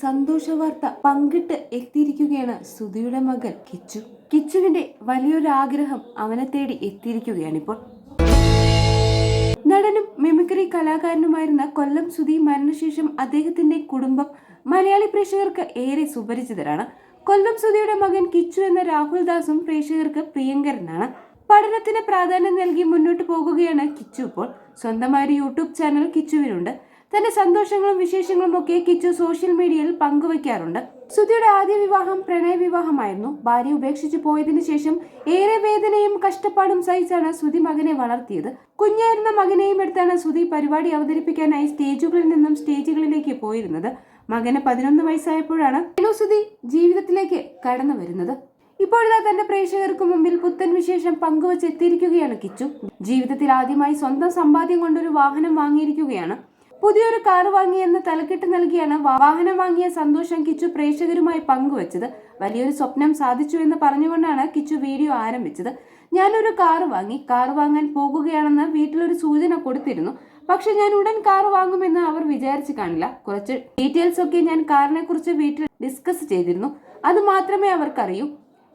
സന്തോഷ വാർത്ത പങ്കിട്ട് എത്തിയിരിക്കുകയാണ് സുധിയുടെ മകൻ കിച്ചു. കിച്ചുവിന്റെ വലിയൊരു ആഗ്രഹം അവനെ തേടി എത്തിയിരിക്കുകയാണിപ്പോൾ. നടനും മിമിക്രി കലാകാരനുമായിരുന്ന കൊല്ലം സുധി മരണശേഷം അദ്ദേഹത്തിന്റെ കുടുംബം മലയാളി പ്രേക്ഷകർക്ക് ഏറെ സുപരിചിതരാണ്. കൊല്ലം സുധിയുടെ മകൻ കിച്ചു എന്ന രാഹുൽ ദാസും പ്രേക്ഷകർക്ക് പ്രിയങ്കരനാണ്. പഠനത്തിന് പ്രാധാന്യം നൽകി മുന്നോട്ട് പോകുകയാണ് കിച്ചു ഇപ്പോൾ. സ്വന്തമായ ഒരു യൂട്യൂബ് ചാനൽ കിച്ചുവിനുണ്ട്. തന്റെ സന്തോഷങ്ങളും വിശേഷങ്ങളും ഒക്കെ കിച്ചു സോഷ്യൽ മീഡിയയിൽ പങ്കുവയ്ക്കാറുണ്ട് സുധിയുടെ ആദ്യ വിവാഹം പ്രണയ വിവാഹമായിരുന്നു. ഭാര്യ ഉപേക്ഷിച്ചു പോയതിനു ശേഷം ഏറെ വേദനയും കഷ്ടപ്പാടും സഹിച്ചാണ് സുധി മകനെ വളർത്തിയത്. കുഞ്ഞായിരുന്ന മകനെയും എടുത്താണ് സുധി പരിപാടി അവതരിപ്പിക്കാനായി സ്റ്റേജുകളിൽ നിന്നും സ്റ്റേജുകളിലേക്ക് പോയിരുന്നത്. മകന് പതിനൊന്ന് വയസ്സായപ്പോഴാണ് സുധി ജീവിതത്തിലേക്ക് കടന്നു വരുന്നത്. ഇപ്പോഴിതാ തന്റെ പ്രേക്ഷകർക്ക് മുമ്പിൽ പുത്തൻ വിശേഷം പങ്കുവച്ച് എത്തിയിരിക്കുകയാണ് കിച്ചു. ജീവിതത്തിൽ ആദ്യമായി സ്വന്തം സമ്പാദ്യം കൊണ്ടൊരു വാഹനം വാങ്ങിയിരിക്കുകയാണ്. പുതിയൊരു കാർ വാങ്ങിയെന്ന് തലക്കെട്ട് നൽകിയാണ് വാഹനം വാങ്ങിയ സന്തോഷം കിച്ചു പ്രേക്ഷകരുമായി പങ്കുവച്ചത്. വലിയൊരു സ്വപ്നം സാധിച്ചു എന്ന് പറഞ്ഞുകൊണ്ടാണ് കിച്ചു വീഡിയോ ആരംഭിച്ചത്. ഞാനൊരു കാർ വാങ്ങി കാർ വാങ്ങാൻ പോകുകയാണെന്ന് വീട്ടിലൊരു സൂചന കൊടുത്തിരുന്നു. പക്ഷെ ഞാൻ ഉടൻ കാർ വാങ്ങുമെന്ന് അവർ വിചാരിച്ചു കാണില്ല. കുറച്ച് ഡീറ്റെയിൽസ് ഒക്കെ ഞാൻ കാറിനെ കുറിച്ച് വീട്ടിൽ ഡിസ്കസ് ചെയ്തിരുന്നു. അത് മാത്രമേ അവർക്കറിയൂ.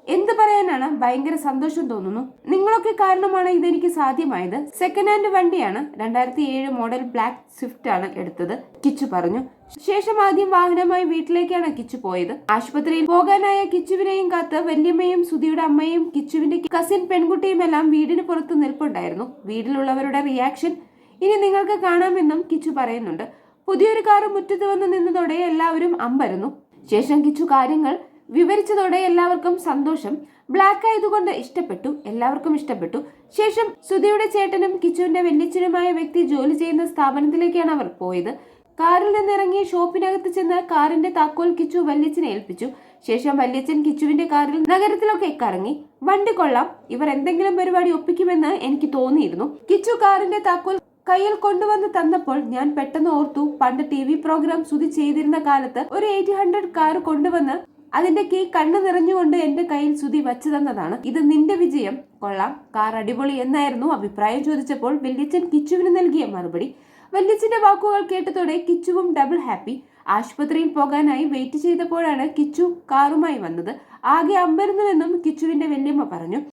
എന്ത് പറയാനാണ്? ഭയങ്കര സന്തോഷം തോന്നുന്നു. നിങ്ങളൊക്കെ കാരണമാണ് ഇതെനിക്ക് സാധ്യമായത്. സെക്കൻഡ് ഹാൻഡ് വണ്ടിയാണ്. രണ്ടായിരത്തി ഏഴ് മോഡൽ ബ്ലാക്ക് സ്വിഫ്റ്റ് ആണ് എടുത്തത്. കിച്ചു പറഞ്ഞു. ശേഷം ആദ്യം വാഹനമായി വീട്ടിലേക്കാണ് കിച്ചു പോയത്. ആശുപത്രിയിൽ പോകാനായ കിച്ചുവിനെയും കാത്ത് വല്യമ്മയും സുധിയുടെ അമ്മയും കിച്ചുവിന്റെ കസിൻ പെൺകുട്ടിയും എല്ലാം വീടിന് പുറത്ത് നിൽപ്പുണ്ടായിരുന്നു. വീട്ടിലുള്ളവരുടെ റിയാക്ഷൻ ഇനി നിങ്ങൾക്ക് കാണാമെന്നും കിച്ചു പറയുന്നുണ്ട്. പുതിയൊരു കാറ് മുറ്റത്ത് വന്ന് നിന്നതോടെ എല്ലാവരും അമ്പരന്നു. ശേഷം കിച്ചു കാര്യങ്ങൾ വിവരിച്ചതോടെ എല്ലാവർക്കും സന്തോഷം. ബ്ലാക്ക് ആയതുകൊണ്ട് ഇഷ്ടപ്പെട്ടു എല്ലാവർക്കും ഇഷ്ടപ്പെട്ടു. ശേഷം സുധിയുടെ ചേട്ടനും കിച്ചുവിന്റെ വെന്നിച്ചനുമായ വ്യക്തി ജോലി ചെയ്യുന്ന സ്ഥാപനത്തിലേക്കാണ് അവർ പോയത്. കാറിൽ നിന്നിറങ്ങി ഷോപ്പിനകത്ത് ചെന്ന് കാറിന്റെ താക്കോൽ കിച്ചു വല്യച്ഛനെ ഏൽപ്പിച്ചു. ശേഷം വല്യച്ഛൻ കിച്ചുവിന്റെ കാറിൽ നഗരത്തിലൊക്കെ കറങ്ങി. വണ്ടി കൊള്ളാം ഇവർ എന്തെങ്കിലും പരിപാടി ഒപ്പിക്കുമെന്ന് എനിക്ക് തോന്നിയിരുന്നു. കിച്ചു കാറിന്റെ താക്കോൽ കയ്യിൽ കൊണ്ടുവന്ന് തന്നപ്പോൾ ഞാൻ പെട്ടെന്ന് ഓർത്തു പണ്ട് ടി വി പ്രോഗ്രാം സുധി ചെയ്തിരുന്ന കാലത്ത് ഒരു എയ്റ്റ് ഹൺഡ്രഡ് കാർ കൊണ്ടുവന്ന് അതിന്റെ കീ കണ്ണു നിറഞ്ഞുകൊണ്ട് എന്റെ കയ്യിൽ സുതി വച്ചു തന്നതാണ് ഇത് നിന്റെ വിജയം. കൊള്ളാം. കാർ അടിപൊളി എന്നായിരുന്നു അഭിപ്രായം ചോദിച്ചപ്പോൾ വല്യച്ഛൻ കിച്ചുവിന് നൽകിയ മറുപടി. വല്യച്ഛന്റെ വാക്കുകൾ കേട്ടതോടെ കിച്ചുവും ഡബിൾ ഹാപ്പി. ആശുപത്രിയിൽ പോകാനായി വെയിറ്റ് ചെയ്തപ്പോഴാണ് കിച്ചു കാറുമായി വന്നത്. ആകെ അമ്പരുന്നുവെന്നും കിച്ചുവിന്റെ വല്യമ്മ പറഞ്ഞു.